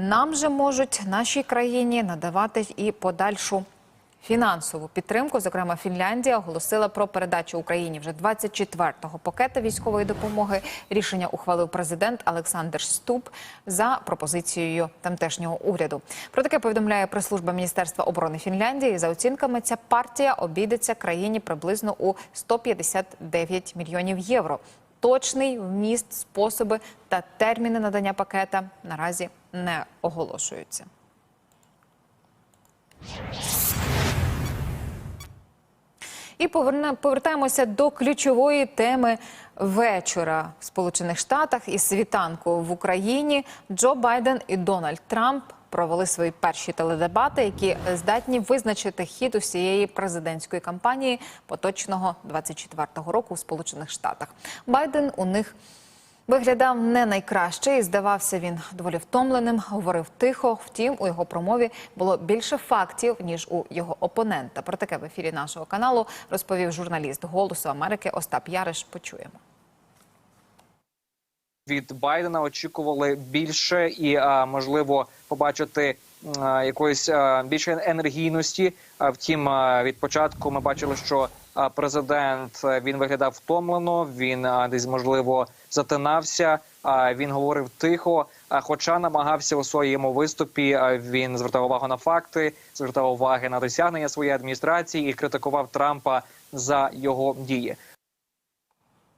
Нам же можуть нашій країні надавати і подальшу фінансову підтримку. Зокрема, Фінляндія оголосила про передачу Україні вже 24-го пакета військової допомоги. Рішення ухвалив президент Олександр Ступ за пропозицією тамтешнього уряду. Про таке повідомляє прес-служба Міністерства оборони Фінляндії. За оцінками, ця партія обійдеться країні приблизно у 159 мільйонів євро. Точний вміст, способи та терміни надання пакета наразі не оголошуються. І повертаємося до ключової теми вечора в Сполучених Штатах і світанку в Україні. Джо Байден і Дональд Трамп провели свої перші теледебати, які здатні визначити хід усієї президентської кампанії поточного 24-го року в Сполучених Штатах. Байден у них Виглядав не найкраще і здавався він доволі втомленим. Говорив тихо. Втім, у його промові було більше фактів ніж у його опонента. Про таке в ефірі нашого каналу розповів журналіст Голосу Америки Остап Яриш. Почуємо. від Байдена очікували більше і можливо побачити якоїсь більше енергійності. Втім, від початку ми бачили, що президент він виглядав втомлено. Він десь можливо затинався. А він говорив тихо. Хоча намагався у своєму виступі, він звертав увагу на факти, звертав уваги на досягнення своєї адміністрації і критикував Трампа за його дії.